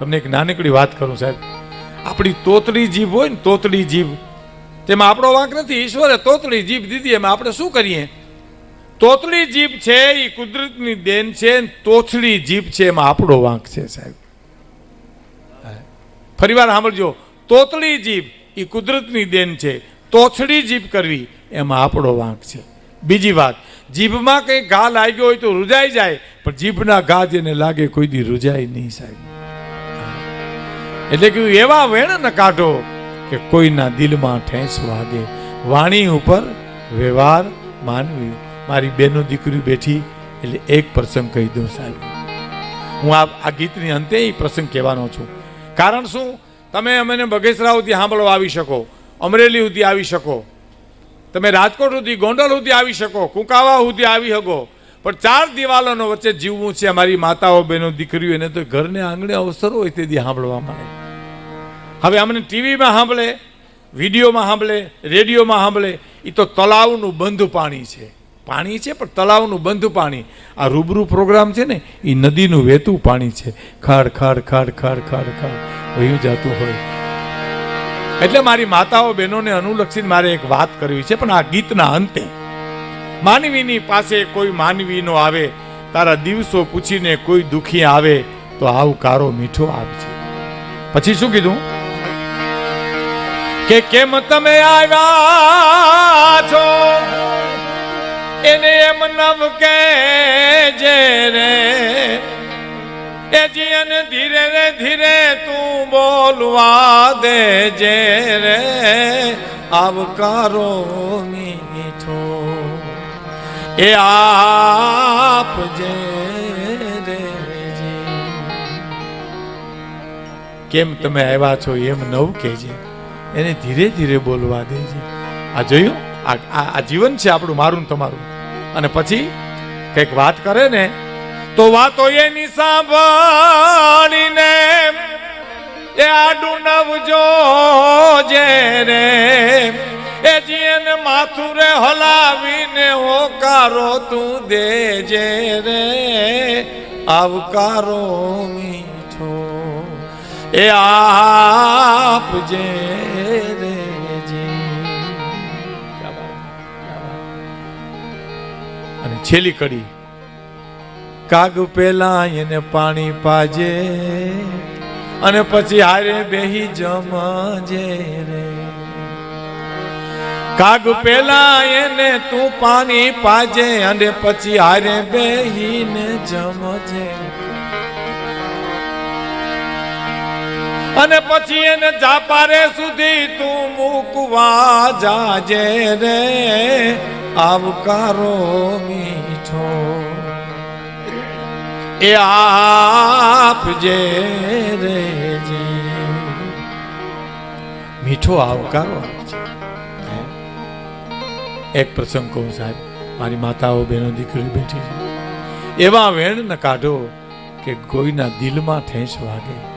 તમને એક નાનકડી વાત કરું, સાહેબ. આપણી તોતડી જીભ હોય ને તોતડી જીભ. તેમાં આપણો વાંક નથી. ઈશ્વરે તોતડી જીભ દીધી, એમાં આપણે શું કરીએ? તોતડી જીભ છે એ કુદરતની દેન છે તોથડી જીભ છે, એમાં આપણો વાંક છે, સાહેબ. ફરીવાર સાંભળજો. તોતડી જીભ એ કુદરતની દેન છે. તોછડી જીભ કરવી, એમાં આપણો વાંક છે. બીજી વાત, જીભમાં કંઈ ઘા લાગ્યો હોય તો રૂજાઈ જાય, પણ જીભના ઘા જેને લાગે કોઈ દી રૂજાય નહીં, સાહેબ. એટલે કે એવા વેણ ન કાઢો કે કોઈના દિલમાં ઠેંસ વાગે. વાણી ઉપર વ્યવહાર માનવી. મારી બેનો દીકરી બેઠી એટલે એક પ્રસંગ કહી દઉં સાહેબ. હું આ આ ગીતની અંતે એ પ્રસંગ કહેવાનો છું. કારણ શું? તમે અમને બગેસરા સુધી સાંભળવા આવી શકો. અમરેલી સુધી આવી શકો. તમે રાજકોટ સુધી, ગોંડલ સુધી આવી શકો. કુંકાવા સુધી આવી શકો. પણ ચાર દિવાલોનો વચ્ચે જીવવું છે અમારી માતાઓ બહેનો દીકરીઓ. એને તો ઘરને આંગણે અવસર હોય તેથી સાંભળવા મળે. હવે અમને ટીવીમાં સાંભળે, વિડીયોમાં સાંભળે, રેડિયોમાં સાંભળે એ તો તળાવનું બંધ પાણી છે. પાણી છે, પણ તળાવનું બંધ પાણી. આ રૂબરૂ પ્રોગ્રામ છે ને એ નદીનું વહેતું પાણી છે. ખાડ ખાડ ખાડ ખાડ ખાડ ખાડ. વયું જતું હોય. એટલે મારી માતાઓ બહેનોને અનુલક્ષીને મારે એક વાત કરવી છે, પણ આ ગીતના અંતે. માનવીની પાસે કોઈ માનવીનો આવે, તારા દિવસો પૂછીને કોઈ દુખી આવે, તો આવકારો મીઠો આપજે. પછી શું કીધું? કે કેમ તમે આવ્યા છો? એને એમ નવ કે જે રે. એ જીયન ધીરે રે, ધીરે તું બોલવા દે જે રે. આવકારો મીઠો. એ આપ જે રે જી. કેમ તમે આવ્યા છો એમ નવ કહેજે. એને ધીરે ધીરે બોલવા દે છે. આ જોયું? આ જીવન છે આપણું, મારું તમારું. અને પછી કંઈક વાત કરે ને, તો વાતો એની સાંભળીને એ આડું નવજો જે રે. એ જીન માથું રે હલાવીને હોકારો તું દેજે રે. આવકારો મીઠો એ આપજે રે જી. બાત. અને છેલ્લી કડી. કાગ પેલા એને પાણી પાજે અને પછી હારે બેહી જમજે રે. કાગ પેલા એને તું પાણી પાજે અને પછી હારે બેહીને જમજે અને પછી એને જાપારે સુધી તું મૂકવા જાજે રે. આવકારો મીઠો. એ આપજે રે મીઠો આવકારો આપજે? એક પ્રસંગ કહું સાહેબ, મારી માતાઓ બહેનો દીકરી બેઠી છે. એવા વેણ ન કાઢો કે કોઈના દિલમાં ઠેંસ વાગે.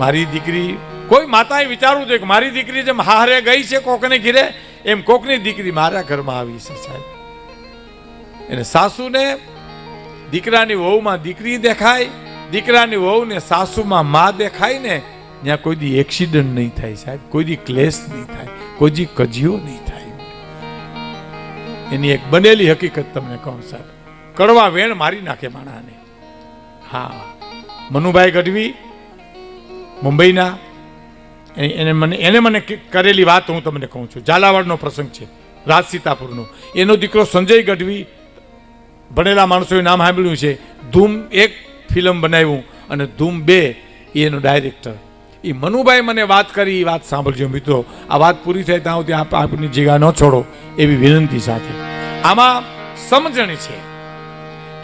મારી દીકરી, કોઈ માતાએ વિચારવું જોઈએ કે મારી દીકરી જેમ હારે ગઈ છે, કોકને ઘીરે, એમ કોકની દીકરી મારા ઘરમાં આવી છે, સાહેબ. એને સાસુને દીકરાની વહુમાં દીકરી દેખાય, દીકરાની વહુને સાસુમાં મા દેખાય ને, ત્યાં કોઈ દી એક્સિડન્ટ નહીં થાય, સાહેબ. કોઈ દી ક્લેશ નહીં થાય, કોઈ દી કજિયો નહીં થાય. એની એક બનેલી હકીકત તમને કહું, સાહેબ. કડવા વેણ મારી નાખે માણાને. હા. મનુભાઈ ગઢવી મુંબઈના. એને મને એને મને કરેલી વાત હું તમને કહું છું. ઝાલાવાડનો પ્રસંગ છે. રાજ સીતાપુરનો. એનો દીકરો સંજય ગઢવી ભણેલા માણસોએ નામ સાંભળ્યું છે. ધૂમ એક ફિલ્મ બનાવ્યું અને ધૂમ બે એનો ડાયરેક્ટર. એ મનુભાઈ મને વાત કરી, એ વાત સાંભળજો મિત્રો. આ વાત પૂરી થાય ત્યાં સુધી આપ આપની જગ્યા ન છોડો એવી વિનંતી સાથે. આમાં સમજણ છે.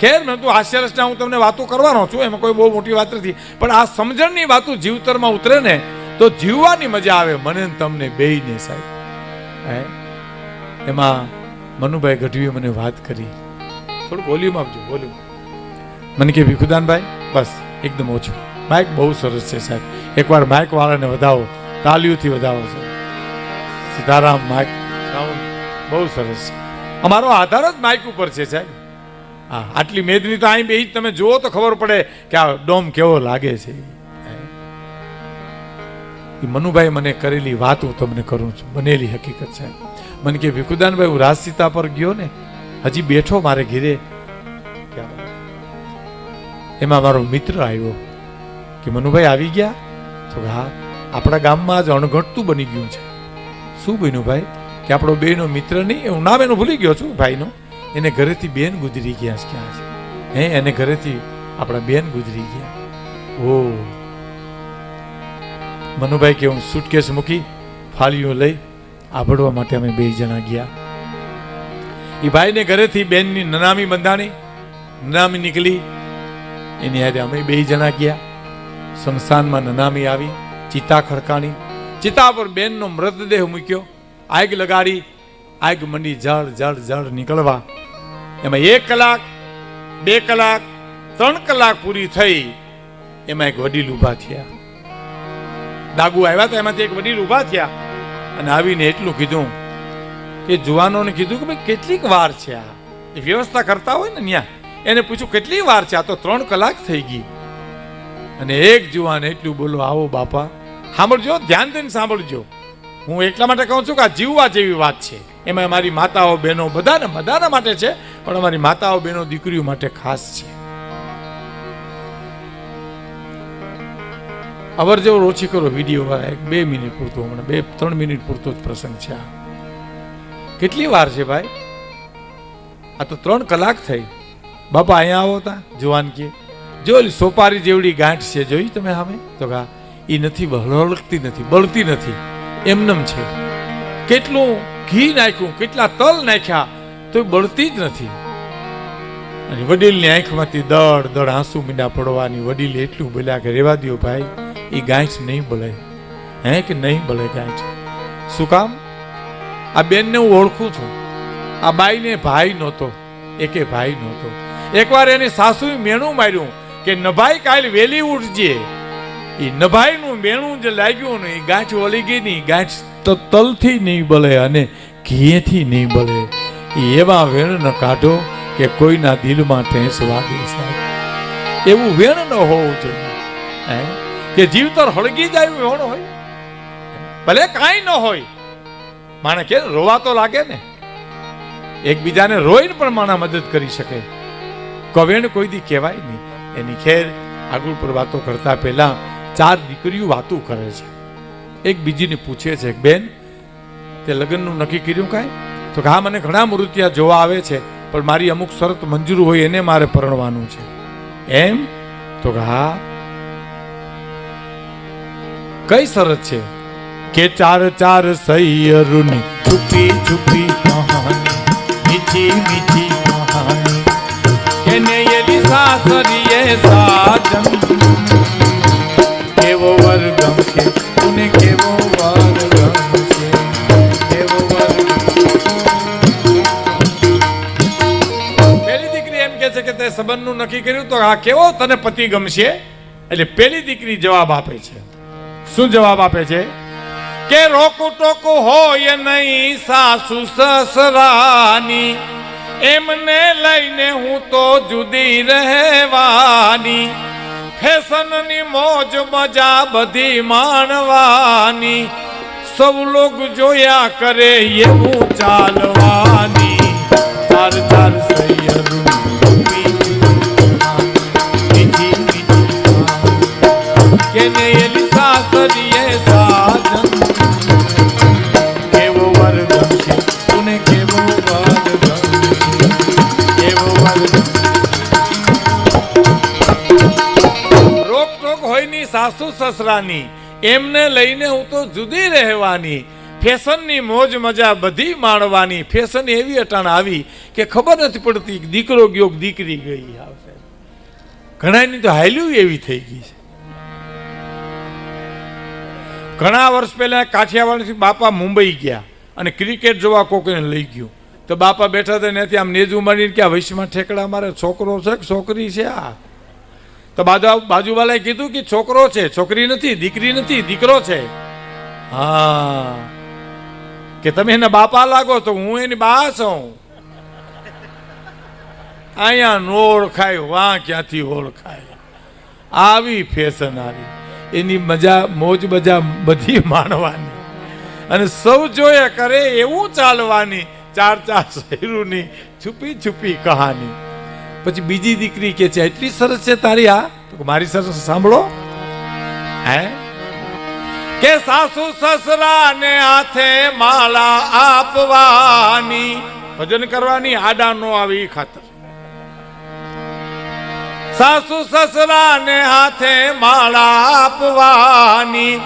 ખેર મેં તો હાસ્યરસના હું તમને વાતો કરવાનો છું, એમાં કોઈ બહુ મોટી વાત નથી. પણ આ સમજણની વાતો જીવતરમાં ઉતરે ને, તો જીવવાની મજા આવે મને તમને બેયને સાહેબ. હે? એમાં મનુભાઈ ગઢવીએ મને વાત કરી. થોડું વોલ્યુમ આપજો વોલ્યુમ મને કે, ભીખુદાનભાઈ, બસ, એકદમ ઓછું. માઇક બહુ સરસ છે સાહેબ. એકવાર માઇક વાળાને વધાવો તાલીઓથી વધાવો સાહેબ. સીતારામ માઇક બહુ સરસ અમારો આધાર જ માઇક ઉપર છે સાહેબ. હા, આટલી મેદની તો અહીં બે તમે જુઓ તો ખબર પડે કે આ ડોમ કેવો લાગે છે. મનુભાઈ મને કરેલી વાત હું તમને કરું છું, બનેલી હકીકત છે. મને કે ભીખુદાનભાઈ, હું રાજસીતા પર ગયો ને, હજી બેઠો મારે ઘીરે. એમાં મારો મિત્ર આવ્યો કે, મનુભાઈ, આવી ગયા? તો હા, આપણા ગામમાં જ અણઘટતું બની ગયું છે. શું બન્યું ભાઈ? કે, આપણો બેનો મિત્ર નહીં, હું નામ એનું ભૂલી ગયો છું, ભાઈનો. એને ઘરેથી બેન ગુજરી ગયા ક્યાં છે? હે, એને ઘરેથી આપણા બેન ગુજરી ગયા. ઓ. મનુભાઈ કે હું સુટકેસ મૂકી ફાળીઓ લઈ આભડવા માટે અમે બે જણા ગયા. એ ભાઈને ઘરેથી બેનની નનામી બંધાણી, નનામી નીકળી. એની હારે અમે બે જણા ગયા. સંસ્થાનમાં નનામી આવી, ચિતા ખડકાણી. ચિતા પર બેનનો મૃતદેહ મૂક્યો. આગ લગાડી આગ મંડી જળ જળ જળ નીકળવા. એમાં એક કલાક, બે કલાક, ત્રણ કલાક પૂરી થઈ. એમાં એક વડીલ ઊભા થયા. ડાગુ આવ્યા તો એમાંથી એક વડીલ ઊભા થયા અને આવીને એટલું કીધું કે જુવાનોને કીધું કે ભાઈ કેટલીક વાર છે આ. એ વ્યવસ્થા કરતા હોય ને ત્યાં એને પૂછ્યું, કેટલી વાર છે આ? તો ત્રણ કલાક થઈ ગઈ. અને એક જુવાન એટલું બોલો, આવો બાપા, સાંભળજો, ધ્યાન દઈને સાંભળજો. હું એટલા માટે કહું છું કે આ જીવવા જેવી વાત છે. એમાં અમારી માતાઓ, બહેનો બધાને બધાના માટે છે, પણ અમારી માતાઓ, બહેનો દીકરીઓ માટે ખાસ છે. અવર જેવો ઓછી કરો વીડિયો એક બે મિનિટ પૂરતો હમણાં. બે, ત્રણ મિનિટ પૂરતો જ પ્રસંગ છે આ. કેટલી વાર છે ભાઈ? આ તો ત્રણ કલાક થઈ. બાપા, અહીંયા આવો તા, જુવાન કે. જો સોપારી જેવડી ગાંઠ છે, જોઈ તમે સામે? તો કા એ નથી હળકતી નથી, બળતી નથી. એમનેમ છે. કેટલું ઘી નાખ્યું, કેટલા તલ નાખ્યા તો એ બળતી જ નથી. અને વડીલની આંખમાંથી દળ દળ આંસુ મીંડા પડવાની વડીલ એટલું બોલ્યા કે, રેવા દો ભાઈ એ ગાંઠ નહીં બળે. હે કે નહીં બળે ગાંઠ? શું કામ? આ બેનને હું ઓળખું છું. આ બાઈને ભાઈ નહોતો, એકે ભાઈ નહોતો. એકવાર એની સાસુએ મેણું માર્યું કે, નભાઈ, કાલ વેલી ઉઠજે. એ નભાઈનું મેણું જે લાગ્યું ને એ ગાંઠ ઓલી ગઈ નહીં ગાંઠ તો, તલથી નહીં બળે અને ઘીએથી નહીં એ એવા વેણ ન કાઢો કે કોઈના દિલમાં ઠેંસ વાગે સાહેબ. એવું વેણ ન હોવું જોઈએ. હે? કે જીવતર હળગી જાય વેણ હોય? ભલે કાંઈ ન હોય. માણે કે રોવા તો લાગે ને. એકબીજાને રોઈને પણ માણા મદદ કરી શકે. કવેણ કોઈ દી કહેવાય નહીં. એની ખેર આગળ પર વાતો કરતા પહેલા ચાર દીકરીઓ વાતો કરે છે. એક બીજીને પૂછે છે, બેન, તે લગ્નનું નક્કી કર્યું કાંઈ? તો હા, મને ઘણા મૂર્તિયા જોવા આવે છે, પણ મારી અમુક શરત મંજૂર હોય એને મારે પરણવાનું છે. એમ? તો હા. કઈ શરત છે? કે ચાર ચાર સૈયરુની છુપી છુપી કહાની, મીઠી મીઠી કહાની, એને એલી સાસરીએ સાજન પેલી દીકરી એમ કે છે કે તે સંબંધનું નક્કી કર્યું તો આ કેવો તને પતિ ગમશે? એટલે પેલી દીકરી જવાબ આપે છે. શું જવાબ આપે છે? કે રોકું ટોકું હોય નહીં સાસુ સસરાની, એમને લઈને હું તો જુદી રહેવાની. ફેશનની મોજ મજા બધી માણવાની સૌ લોક જોયા કરે એવું ચાલવાની ચાર ચાર સૈયરું કે મીઠી સાસુ સસરાની એમને લઈને હું તો જુદી રહેવાની. ફેશનની મોજ મજા બધી માણવાની. ફેશન એવી અટાણ આવી કે ખબર નથી પડતી દીકરો ગયો દીકરી ગઈ આવશે ઘણાની તો હાલ્યું એવી થઈ ગઈ છે. ઘણા વર્ષ પહેલા કાઠિયાવાડથી બાપા મુંબઈ ગયા અને ક્રિકેટ જોવા કોકને લઈ ગયું. તો બાપા બેઠા હતા ત્યાંથી આમ નેજું મારીને કે આ વૈશ્વમાં ઠેકડા મારે છોકરો છે કે છોકરી છે આ? તો બાજુ બાજુવાલાએ કીધું કે છોકરો છે, છોકરી નથી, દીકરી નથી, દીકરો છે. હા. કે તમે એના બાપા લાગો તો હું એની બા છું. અહીંયા ઓળખાય, વાં ક્યાંથી ઓળખાય. આવી ફેશન આવી એની મજા, મોજ મજા બધી માણવાની. અને સૌ જોયા કરે એવું ચાલવાની, ચાર ચાર શહેરોની છુપી છુપી કહાની. પછી બીજી દીકરી કે છે, એટલી સરસ છે તારી આ. તો મારી સરસ સાંભળો. હે? કે સાસુ સસરા ને હાથે માળા આપવાની, ભજન કરવાની આડા નો આવી ખાતર. સાસુ સસરા ને હાથે માળા આપવાની,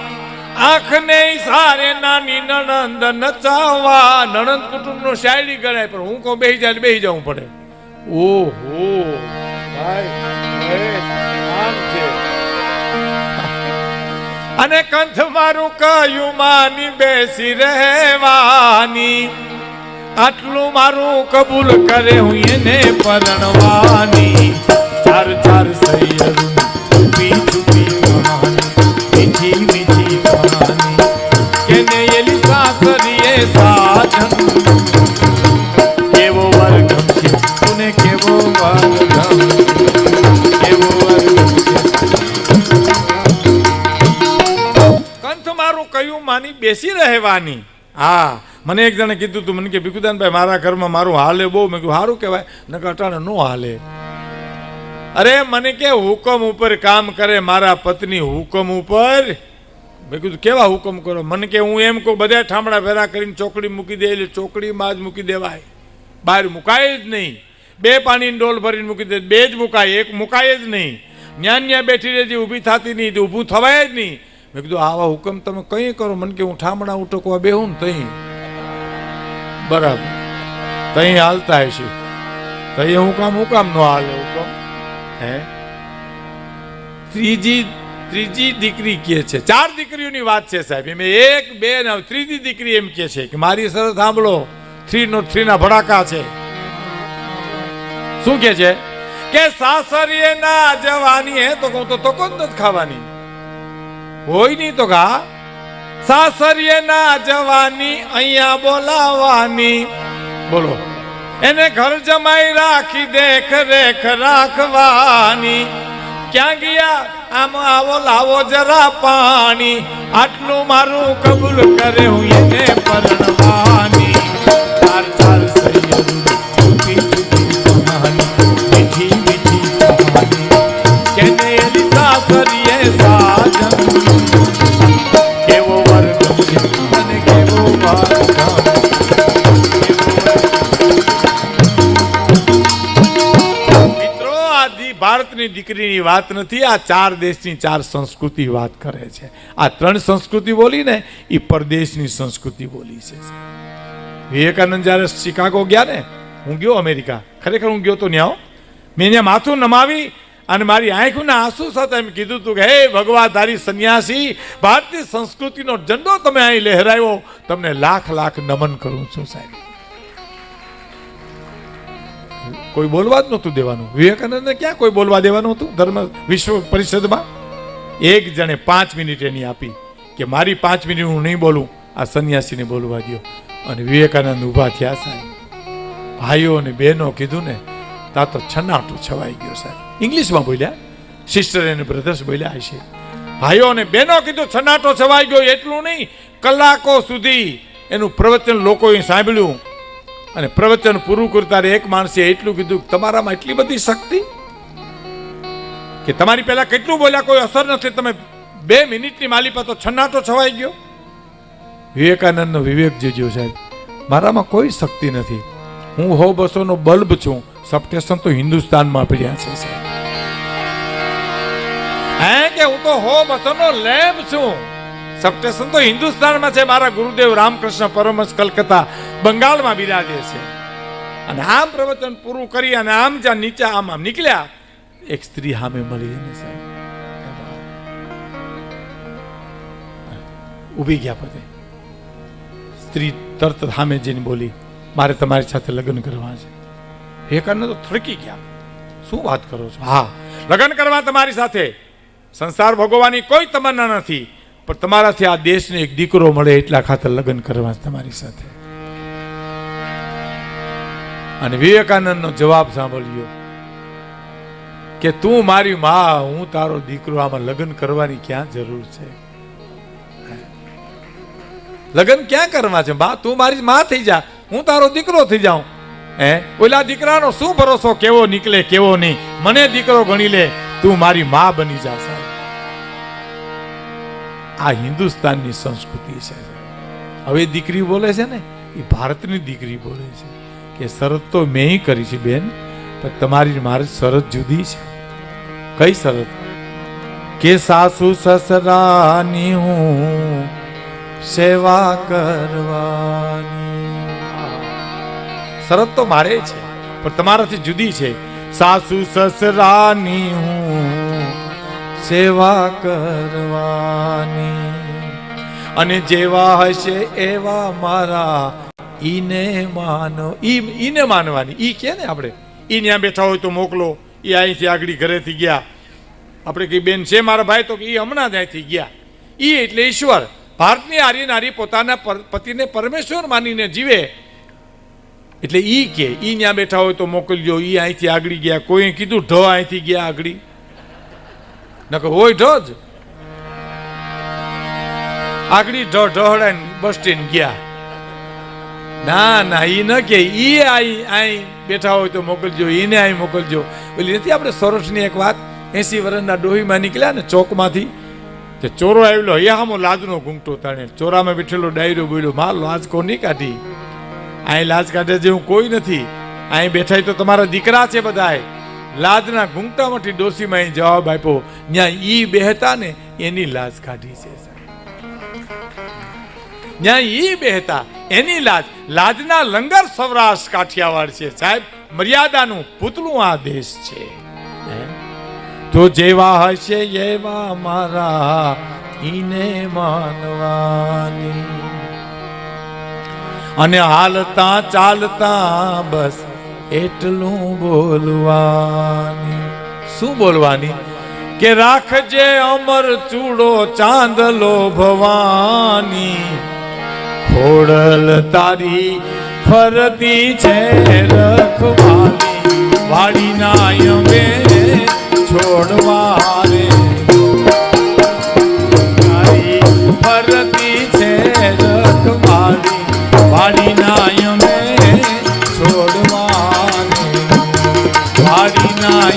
આંખને સારે નાની નણંદ નચાવવા, નણંદ કુટુંબ નો શાયરી ગણાય, પણ હું કહું, બેહી જાય બેહી જવું પડે. ઓહો, ભાઈ અને કંઠ મારું કયું માની બેસી રહેવાની? આટલું મારું કબૂલ કરે હું એને પરણવાની. ચાર ચાર સૈયરું બેસી રહેવાની. હા, મને એક જણે કીધું તું, મને કે, ભીખુદાનભાઈ, મારા ઘરમાં મારું હાલે બહુ. મેં કીધું સારું કહેવાય. નકર અટાણે નો હાલે. અરે, મને કે, હુકમ ઉપર કામ કરે મારા પત્ની હુકમ ઉપર. મેં કીધું, કેવા હુકમ કરો? મને કે, હું એમ કહું, બધા ઠામડા ભેરા કરીને ચોકડી મૂકી દે, એટલે ચોકડીમાં જ મૂકી દેવાય. બહાર મુકાય જ નહીં. બે પાણીની ડોલ ભરીને મૂકી દે, બે જ મુકાય, એક મુકાય જ નહીં. ન્યાન ન્યા બેઠી રહેતી ઊભી થતી નહીં, ઊભું થવાય જ નહીં. મેં કીધું, આવા હુકમ તમે કઈ કરો? મને કે, હું ઠામડા ઉટકવા બેહું ને તઈ બરાબર. તહીં હાલતા હશે તહીં હું કામ હું કામ નો હાલે હુકમ હે? ત્રીજી ત્રીજી દીકરી કે છે. ચાર દીકરીઓની વાત છે સાહેબ. એમ એક, બે ને ત્રીજી દીકરી એમ કે છે કે, મારી સરસ સાંભળો થ્રી નો થ્રી ના ભડાકા છે. શું કે છે? કે, સાસરીએ ના જવાની હે, તો કહું તો તો કોણ નથી ખાવાની. હોય નહીં તો કા સાસરીએ ના જવાની, અહીંયા બોલાવાની બોલો. એને ઘર જમાઈ રાખી, દેખ રેખ રાખવાની. ક્યાં ગયા? આમ આવો લાવો જરા પાણી. આટલું મારું કબૂલ કરે હું એને પરણવાની. ભારતની દીકરીની વાત નથી, આ ચાર દેશની ચાર સંસ્કૃતિ વાત કરે છે. આ ત્રણ સંસ્કૃતિ બોલી ને એ પરદેશની સંસ્કૃતિ બોલી છે. વિવેકાનંદ જ્યારે શિકાગો ગયા ને, હું ગયો અમેરિકા. ખરેખર હું ગયો તો ન્યાઓ મેં ત્યાં માથું નમાવી અને મારી આંખના આંસુ સાથે એમ કીધું હતું કે, હે ભગવાધારી સંન્યાસી, ભારતીય સંસ્કૃતિનો ઝંડો તમે અહીં લહેરાયો. તમને લાખ લાખ નમન કરું છું સાહેબ. કોઈ બોલવા જ નહોતું દેવાનું. વિવેકાનંદને ક્યાં કોઈ બોલવા દેવાનું હતું ધર્મ વિશ્વ પરિષદમાં? એક જણે પાંચ મિનિટ એની આપી કે, મારી પાંચ મિનિટ હું નહીં બોલું. આ સંન્યાસીને બોલવા દો અને વિવેકાનંદ ઊભા થયા સાહેબ. ભાઈઓ અને બહેનો કીધું ને તા તો છન્નાટો છવાઈ ગયો, સાહેબ. ઇંગ્લિશમાં બોલ્યા? સિસ્ટર અને બ્રધર્સ બોલ્યા હશે ભાઈઓ અને બહેનો કીધું, છનાટો છવાઈ ગયો, એટલું નહીં. કલાકો સુધી એનું પ્રવચન લોકોએ સાંભળ્યું અને પ્રવચન પૂરું કરતા એક માણસે એટલું કીધું, તમારામાં એટલી બધી શક્તિ કે તમારી પહેલા કેટલું બોલ્યા, કોઈ અસર નથી. તમે બે મિનિટની માલિપા તો છન્નાટો છવાઈ ગયો. વિવેકાનંદનો વિવેક જોજો સાહેબ, મારામાં કોઈ શક્તિ નથી. હું હો બસોનો બલ્બ છું. સબસ્ટેશન તો હિન્દુસ્તાનમાં પડ્યા છે, સાહેબ. કે હું તો હો બસોનો લેમ્પ છું. સબસ્ટેશન તો હિન્દુસ્તાનમાં છે, મારા ગુરુદેવ રામકૃષ્ણ પરમહંસ કલકત્તા બંગાળમાં બિરાજે છે. અને આમ પ્રવચન પૂરું કરી અને આમ જ્યાં નીચે આમ આમ નીકળ્યા, એક સ્ત્રી સામે મળી અને સાહેબ, ઊભી ગયા પોતે. સ્ત્રી તરત સામે જઈને બોલી, મારે તમારી સાથે લગ્ન કરવા છે. વિવેકાનંદ તો થડકી ગયા. શું વાત કરો છો? હા. લગ્ન કરવા તમારી સાથે. સંસાર ભોગવવાની કોઈ તમન્ના નથી પણ તમારાથી આ દેશને એક દીકરો મળે એટલા ખાતર લગ્ન કરવા તમારી સાથે. અને વિવેકાનંદનો જવાબ સાંભળ્યો કે તું મારી માં હું તારો દીકરો આમાં લગ્ન કરવાની ક્યાં જરૂર છે? લગ્ન ક્યાં કરવા છે? બા તું મારી માં થઈ જા હું તારો દીકરો થઈ જાઉં. હે? ઓલા દીકરાનો શું ભરોસો? કેવો નીકળે, કેવો નહીં? મને દીકરો ગણી લે, તું મારી મા બની જા, સાહેબ. આ હિન્દુસ્તાનની સંસ્કૃતિ છે હવે દીકરી બોલે છે ને, એ ભારતની દીકરી બોલે છે કે શરત તો મેં કરી છે, બેન, પણ તમારી મારી શરત જુદી છે. કઈ શરત? કે સાસુ સસરાની હું સેવા કરવાની શરત તો મારે છે, પણ તમારાથી જુદી છે. સાસુ સસરાની હું સેવા કરવાની. અને જેવા હશે એવા મારા ઈને માનો, ઈ ઈને માનવાની. ઈ કે ને આપણે? ઈ ત્યાં બેઠા હોય તો મોકલો. ઈ અહીંથી આગળ ઘરેથી ગયા. આપણે કઈ બેન, છે મારા ભાઈ? તો કે, ઈ હમણાં અહીંથી ગયા. ઈ એટલે ઈશ્વર. ભારતની આર્ય નારી પોતાના પતિને પરમેશ્વર માનીને જીવે. એટલે એ કે એ ત્યાં બેઠા હોય તો મોકલજો એ અહીંથી આગળ ગયા. કોઈએ કીધું, ઢ અહીંથી ગયા આગળ. નકર હોય ઢ જ. આગળ ઢ ઢહડાઈને બસ સ્ટેન્ડ ગયા. ના ના એ ન કે. એ આઈ આઈ બેઠા હોય તો મોકલજો એને આઈ મોકલજો. એટલે નથી આપણે સરોજની એક વાત? એસી વર્ષના ડોહીમાં નીકળ્યા ને ચોકમાંથી, તે ચોરો આવેલો યામો લાજનો ઘૂંઘટો તાણે. ચોરામાં બેઠેલો ડાયરો બોલ્યો માર લાજ કોની કાઢી. અહીં લાજ કાઢે જેવું કોઈ નથી. અહીં બેઠા તો તમારા દીકરા છે બધાએ લાજના ઘૂંઘટામાંથી ડોસીમાં અહીં જવાબ આપ્યો ત્યાં ઈ બેહતા ને એની લાજ કાઢી છે ત્યાં ઈ બેહતા એની લાજ. લાજના લંગર સૌરાષ્ટ્ર કાઠિયાવાડ છે, સાહેબ. મર્યાદાનું પૂતળું આ દેશ છે. તો જેવા હશે એવા મારા ઈને માનવાની. અને હાલતા ચાલતા બસ એટલું બોલવાની. શું બોલવાની? કે રાખજે અમર ચૂડો ચાંદલો ભવાની. ખોડલ તારી ફરતી છે રખવાની. વાડીના અમે છોડવા રે. તારી ફરતી છે રખવાલી વાડીના અમે છોડવા રે વાડીના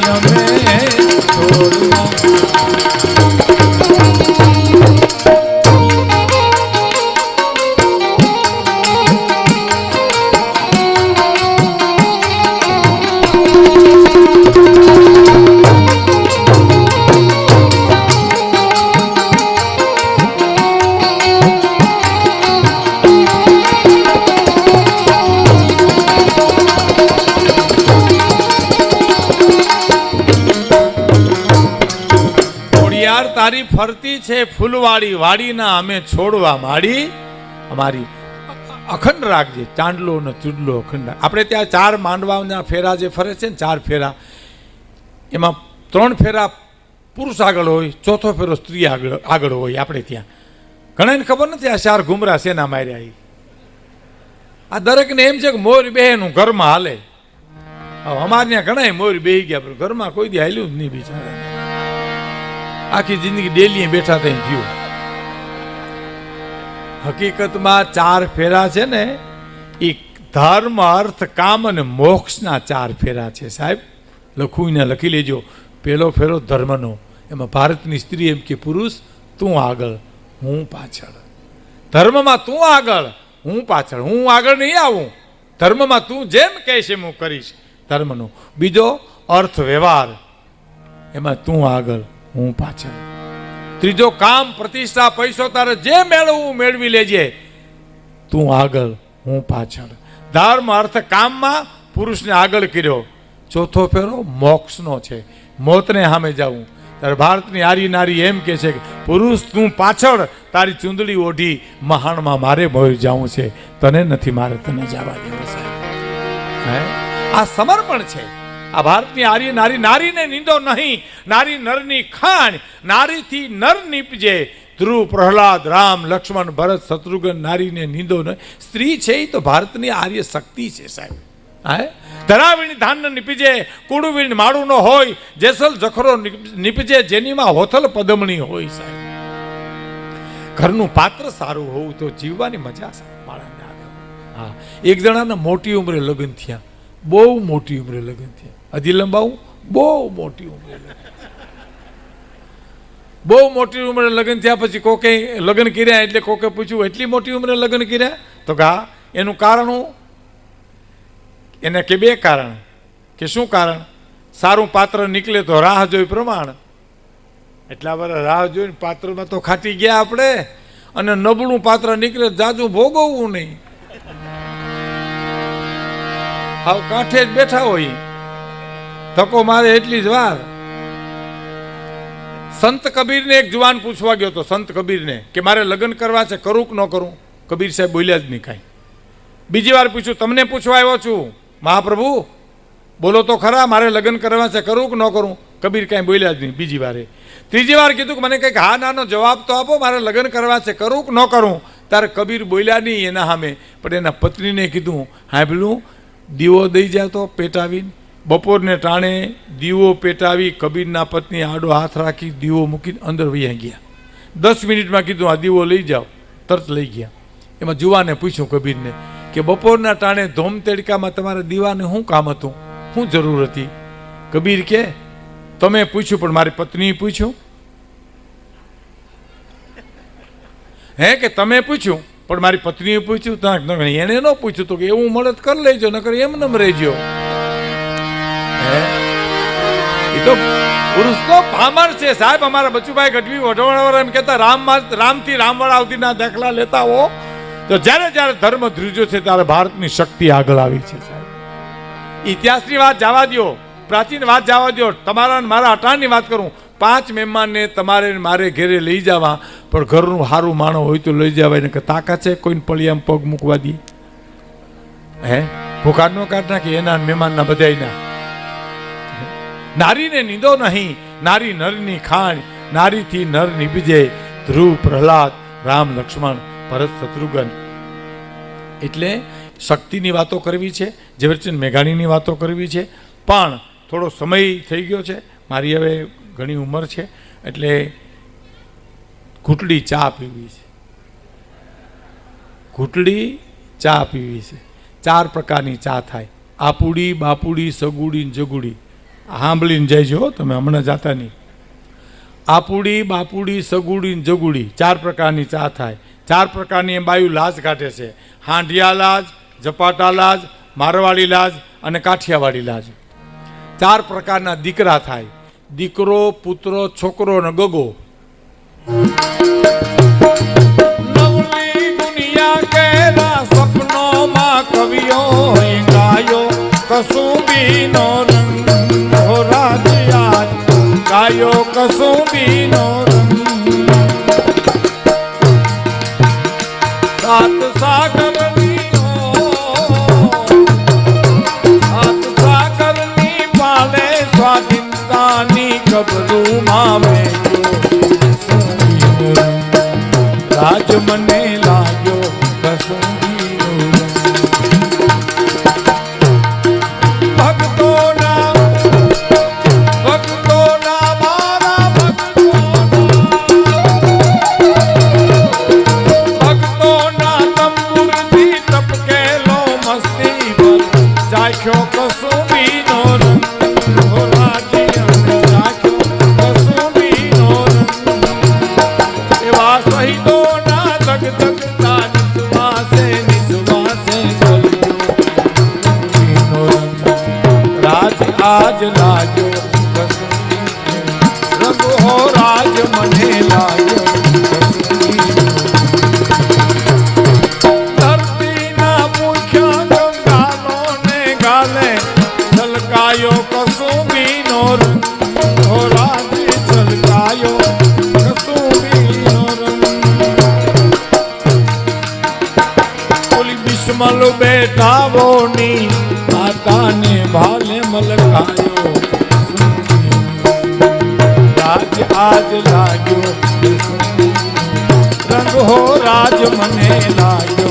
તારી ફરતી છે ફૂલવાડી વાડીના અમે છોડવા માડી. અમારી અખંડ રાખજે ચાંદલો ને ચૂડલો અખંડ. આપણે ત્યાં ચાર માંડવાના ફેરા જે ફરે છે ને, ચાર ફેરા. એમાં ત્રણ ફેરા પુરુષ આગળ હોય, ચોથો ફેરો સ્ત્રી આગળ આગળ હોય આપણે ત્યાં. ઘણાને ખબર નથી આ ચાર ઘુમરા સેના માર્યા. આ દરેકને એમ છે કે મોર બેહનું ઘરમાં હાલે. અમારે ત્યાં ઘણા મોર બેહી ગયા, પણ ઘરમાં કોઈ દી હાલ્યું જ નહીં બિચારા આખી જિંદગી ડેલી બેઠા થઈને થયું હકીકતમાં ચાર ફેરા છે ને એ ધર્મ, અર્થ, કામ અને મોક્ષના ચાર ફેરા છે સાહેબ. લખું લખી લેજો. પેલો ફેરો ધર્મનો. એમાં ભારતની સ્ત્રી એમ કે, પુરુષ, તું આગળ, હું પાછળ. ધર્મમાં તું આગળ, હું પાછળ. હું આગળ નહીં આવું. ધર્મમાં તું જેમ કહેશે હું કરીશ ધર્મનો. બીજો અર્થ વ્યવહાર એમાં તું આગળ હું પાછળ. ત્રીજો કામ, પ્રતિષ્ઠા, પૈસો તારે જે મેળવવું મેળવી લેજે. તું આગળ, હું પાછળ. ધર્મ અર્થ કામમાં પુરુષને આગળ કર્યો. ચોથો ફેરો મોક્ષનો છે. મોતને સામે જવું. ત્યારે ભારતની આરી નારી એમ કે છે કે, પુરુષ, તું પાછળ. તારી ચૂંદડી ઓઢી મહાણમાં મારે મોર જવું છે. તને નથી, મારે તને જવા દેવું સાહેબ? આ સમર્પણ છે. આ ભારતની આર્ય નારી નારીને નિંદો નહીં. નારી નરની ખાણ, નારીથી નર નીપજે. ધ્રુવ, પ્રહલાદ, રામ, લક્ષ્મણ, ભરત, શત્રુઘ્ન નારીને નિંદો નહીં. સ્ત્રી છે એ તો ભારતની આર્ય શક્તિ છે, સાહેબ. હા ધરાવીણ ધાન નીપજે કુડુવીણ માળું ન હોય, જેસલ જખરો નીપ- નીપજે, જેનીમાં હોથલ પદમણી હોય, સાહેબ. ઘરનું પાત્ર સારું હોવું તો જીવવાની મજા માણસને આવે હા, એક જણાના મોટી ઉંમરે લગ્ન થયા. બહુ મોટી ઉંમરે લગ્ન થયા. હજી લંબાવું? બહુ મોટી ઉંમરે બહુ મોટી ઉંમરે લગ્ન થયા પછી કોકે લગ્ન કર્યા એટલે કોકે પૂછ્યું, એટલી મોટી ઉંમરે લગ્ન કર્યા? તો કે એનું કારણ હું એને કે બે કારણ. કે શું કારણ? સારું પાત્ર નીકળે તો રાહ જોઈ પ્રમાણ. એટલા બધા રાહ જોઈને પાત્રમાં તો ખાટી ગયા આપણે. અને નબળું પાત્ર નીકળે, જાજુ ભોગવવું નહીં. હાવ કાંઠે જ બેઠા હોય. ધક્કો મારે એટલી જ વાર. સંત કબીરને એક જુવાન પૂછવા ગયો હતો સંત કબીરને કે મારે લગ્ન કરવા છે, કરું કે ન કરું? કબીર સાહેબ બોલ્યા જ નહીં કાંઈ. બીજી વાર પૂછ્યું, તમને પૂછવા આવ્યો છું. મહાપ્રભુ, બોલો તો ખરા, મારે લગ્ન કરવા છે, કરું કે ન કરું? કબીર કાંઈ બોલ્યા જ નહીં બીજી વારે. ત્રીજી વાર કીધું કે, મને કંઈક હા, નાનો જવાબ તો આપો, મારે લગ્ન કરવા છે, કરું કે ન કરું? ત્યારે કબીર બોલ્યા નહીં એના સામે. પણ એના પત્નીને કીધું હાંભળ્યું દીવો દઈ જાય તો પેટાવીને. બપોરને ટાણે દીવો પેટાવી કબીરના પત્ની આડો હાથ રાખી દીવો મૂકીને અંદર વહી ગયા. દસ મિનિટમાં કીધું, આ દીવો લઈ જાઓ. તરત લઈ ગયા. એમાં જુવાને પૂછ્યું કબીરને કે, બપોરના ટાણે ધોમ તેડકામાં તમારા દીવાને શું કામ હતું? શું જરૂર હતી? કબીર કે, તમે પૂછ્યું, પણ મારી પત્નીએ પૂછ્યું. હે કે તમે પૂછ્યું, પણ મારી પત્નીએ પૂછ્યું? એને ન પૂછ્યું તો કે એવું મળત કરી લેજો, નકર એમ નમ રહેજો એ તો પુરુષ તો પામર છે. સાહેબ, અમારા બચુભાઈ ગઢવી વઢવાળા એમ કહેતા, રામ રામથી રામવાળા આવતીના દાખલા લેતા હો. તો જ્યારે જ્યારે ધર્મ ધ્રુજો છે, ત્યારે ભારતની શક્તિ આગળ આવી છે ઇતિહાસની વાત જવા દો પ્રાચીન વાત જવા દો તમારા મારા અટાણની વાત કરું. પાંચ મહેમાનને તમારે મારે ઘેરે લઈ જવા. પણ ઘરનું સારું માણો હોય તો લઈ જવાય. ને કે તાકાત છે કોઈને પળિયામાં પગ મૂકવા દી? હે? ભૂખા નો કાઢ નાખી. એના મહેમાનના બધાયના. નારીને નીંદો નહીં. નારી નરની ખાણ, નારીથી નર નિપજે ધ્રુવ પ્રહલાદ રામ લક્ષ્મણ, ભરત શત્રુઘ્ન. એટલે શક્તિની વાતો કરવી છે, ઝવેરચંદ મેઘાણીની વાતો કરવી છે. પણ થોડો સમય થઈ ગયો છે. મારી હવે ઘણી ઉંમર છે. એટલે ઘૂંટડી ચા પીવી છે. ઘૂંટડી ચા પીવી છે. ચાર પ્રકારની ચા થાય. આપુડી, બાપુડી, સગુડી જગુડી. સાંભળીને જઈજો તમે, હમણાં જાતા નહીં. આપુડી, બાપુડી, સગુડી જગુડી, ચાર પ્રકારની ચા થાય. ચાર પ્રકારની બાયું લાજ કાઢે છે. હાંડિયા લાજ જપાટા લાજ, મારવાડી લાજ અને કાઠિયાવાડી લાજ. ચાર પ્રકારના દીકરા થાય. દીકરો, પુત્રો, છોકરો ને ગગો. કેરા સપનોમાં કવિઓ ગાયો રંગ રંગ. સાત પાલે સ્વાધીનતાની ગબરું મામે રાજ મને લાગ્યો.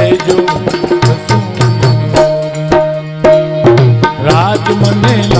લેજો રાજ મને